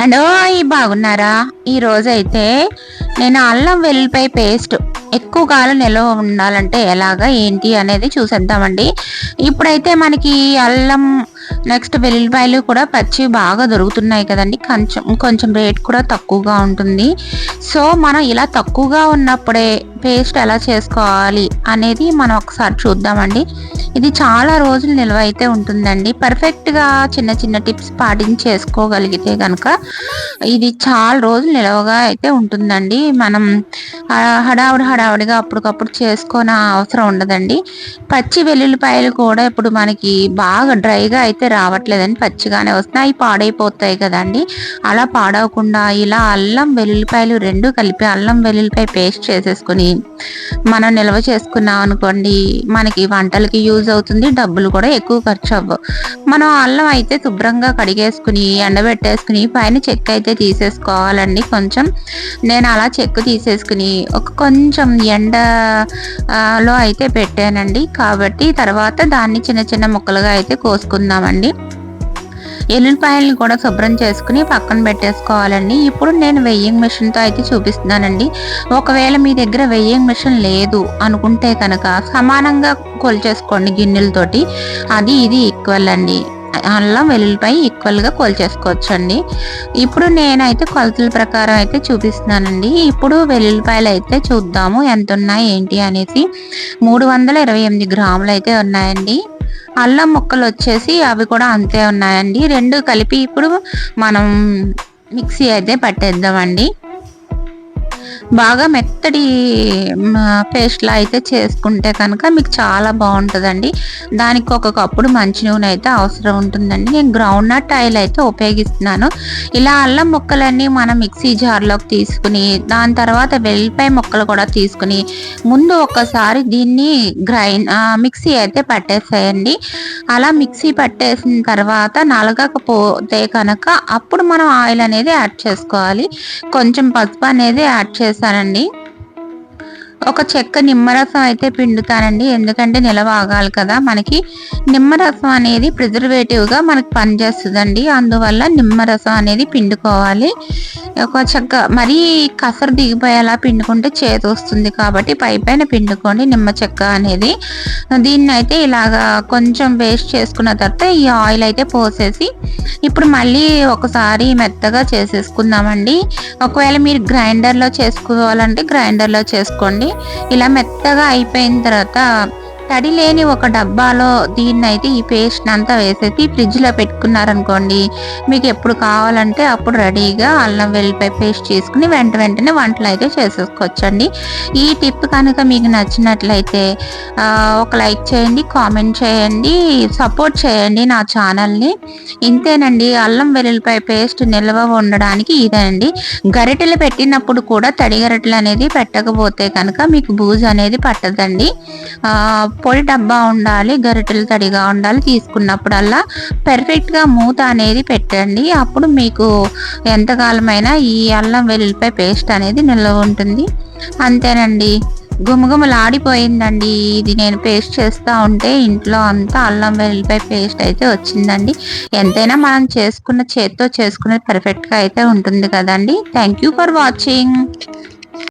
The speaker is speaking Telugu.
అండ్ బాగున్నారా? ఈ రోజైతే నేను అల్లం వెల్లిపాయ పేస్ట్ ఎక్కువ కాలం నిల్వ ఉండాలంటే ఎలాగా ఏంటి అనేది చూసేద్దామండి. ఇప్పుడైతే మనకి అల్లం నెక్స్ట్ వెల్లుల్లిపాయలు కూడా పచ్చి బాగా దొరుకుతున్నాయి కదండి. కొంచెం కొంచెం రేట్ కూడా తక్కువగా ఉంటుంది. సో మనం ఇలా తక్కువగా ఉన్నప్పుడే పేస్ట్ ఎలా చేసుకోవాలి అనేది మనం ఒకసారి చూద్దామండి. ఇది చాలా రోజులు నిల్వ అయితే ఉంటుందండి. పర్ఫెక్ట్గా చిన్న చిన్న టిప్స్ పాటించేసుకోగలిగితే కనుక ఇది చాలా రోజులు నిల్వగా అయితే ఉంటుందండి. మనం హడావుడి హడావుడిగా అప్పటికప్పుడు చేసుకోని అవసరం ఉండదండి. పచ్చి వెల్లుల్లిపాయలు కూడా ఇప్పుడు మనకి బాగా డ్రైగా అయితే రావట్లేదండి. పచ్చిగానే వస్తున్నాయి అవి పాడైపోతాయి కదండి. అలా పాడవకుండా ఇలా అల్లం వెల్లుల్లిపాయలు రెండు కలిపి అల్లం వెల్లుల్లిపాయ పేస్ట్ చేసేసుకుని మనం నిల్వ చేసుకున్నాం అనుకోండి మనకి వంటలకి యూజ్ అవుతుంది డబ్బులు కూడా ఎక్కువ ఖర్చు అవ్వవు. మనం అల్లం అయితే శుభ్రంగా కడిగేసుకుని ఎండబెట్టేసుకుని పైన చెక్క అయితే తీసేసుకోవాలండి కొంచెం. నేను అలా చెక్కు తీసేసుకుని ఒక కొంచెం ఎండలో అయితే పెట్టానండి. కాబట్టి తర్వాత దాన్ని చిన్న చిన్న ముక్కలుగా అయితే కోసుకుందామండి. ఎల్లుల్లిపాయలను కూడా శుభ్రం చేసుకుని పక్కన పెట్టేసుకోవాలండి. ఇప్పుడు నేను వెయ్యింగ్ మిషన్తో అయితే చూపిస్తున్నానండి. ఒకవేళ మీ దగ్గర వెయ్యింగ్ మిషన్ లేదు అనుకుంటే కనుక సమానంగా కొలిచేసుకోండి గిన్నెలతోటి. అది ఇది ఈక్వల్ అండి. అల్లం వెల్లుల్లిపాయ ఈక్వల్గా కొలిచేసుకోవచ్చండి. ఇప్పుడు నేనైతే కొలతల ప్రకారం అయితే చూపిస్తున్నానండి. ఇప్పుడు వెల్లుల్లిపాయలు అయితే చూద్దాము. ఎంత ఉన్నాయి ఏంటి అనేసి మూడు వందల ఇరవై ఎనిమిది గ్రాములు అయితే ఉన్నాయండి. అల్లం ముక్కలు వచ్చేసి అవి కూడా అంతే ఉన్నాయండి. రెండు కలిపి ఇప్పుడు మనం మిక్సీ అయితే పట్టేద్దామండి. బాగా మెత్తటి పేస్ట్లా అయితే చేసుకుంటే కనుక మీకు చాలా బాగుంటుందండి. దానికి ఒక కప్పుడు మంచి నూనె అయితే అవసరం ఉంటుందండి. నేను గ్రౌండ్ నట్ ఆయిల్ అయితే ఉపయోగిస్తున్నాను. ఇలా అల్లం ముక్కలన్నీ మనం మిక్సీ జార్లోకి తీసుకుని దాని తర్వాత వెల్లిపాయ ముక్కలు కూడా తీసుకుని ముందు ఒకసారి దీన్ని గ్రైండ్ మిక్సీ అయితే పట్టేసేయండి. అలా మిక్సీ పట్టేసిన తర్వాత నలగకపోతే కనుక అప్పుడు మనం ఆయిల్ అనేది యాడ్ చేసుకోవాలి. కొంచెం పసుపు అనేది యాడ్ చేశానండి ఒక చెక్క నిమ్మరసం అయితే పిండుతానండి. ఎందుకంటే నిలవ ఆగాలి కదా మనకి. నిమ్మరసం అనేది ప్రిజర్వేటివ్గా మనకి పనిచేస్తుందండి. అందువల్ల నిమ్మరసం అనేది పిండుకోవాలి. ఒక చెక్క మరీ కసరు దిగిపోయేలా పిండుకుంటే చేతి వస్తుంది కాబట్టి పై పైన పిండుకోండి నిమ్మ చెక్క అనేది. దీన్ని అయితే ఇలాగా కొంచెం వేస్ట్ చేసుకున్న తర్వాత ఈ ఆయిల్ అయితే పోసేసి ఇప్పుడు మళ్ళీ ఒకసారి మెత్తగా చేసేసుకుందామండి. ఒకవేళ మీరు గ్రైండర్లో చేసుకోవాలంటే గ్రైండర్లో చేసుకోండి. ఇలా మెత్తగా అయిపోయిన తర్వాత తడి లేని ఒక డబ్బాలో దీన్ని అయితే ఈ పేస్ట్ అంతా వేసేసి ఫ్రిడ్జ్లో పెట్టుకున్నారనుకోండి మీకు ఎప్పుడు కావాలంటే అప్పుడు రెడీగా అల్లం వెల్లిపాయ పేస్ట్ చేసుకుని వెంట వెంటనే వంటలు అయితే చేసేసుకోవచ్చండి. ఈ టిప్ కనుక మీకు నచ్చినట్లయితే ఒక లైక్ చేయండి కామెంట్ చేయండి సపోర్ట్ చేయండి నా ఛానల్ని. ఇంతేనండి అల్లం వెల్లుల్లిపాయ పేస్ట్ నిల్వ ఉండడానికి ఇదేనండి. గరిటెలు పెట్టినప్పుడు కూడా తడి గరిటెలు అనేది పెట్టకపోతే కనుక మీకు బూజు అనేది పట్టదండి. పొడి డబ్బా ఉండాలి గరిటెలు తడిగా ఉండాలి తీసుకున్నప్పుడల్లా పెర్ఫెక్ట్గా మూత అనేది పెట్టండి. అప్పుడు మీకు ఎంతకాలమైనా ఈ అల్లం వెల్లుల్లిపాయ పేస్ట్ అనేది నిల్వ ఉంటుంది. అంతేనండి. గుమగుమలాడిపోయిందండి ఇది నేను పేస్ట్ చేస్తూ ఉంటే ఇంట్లో అంతా అల్లం వెల్లిపాయ పేస్ట్ అయితే వచ్చిందండి. ఎంతైనా మనం చేసుకున్న చేత్తో చేసుకునేది పర్ఫెక్ట్గా అయితే ఉంటుంది కదండి. Thank you for watching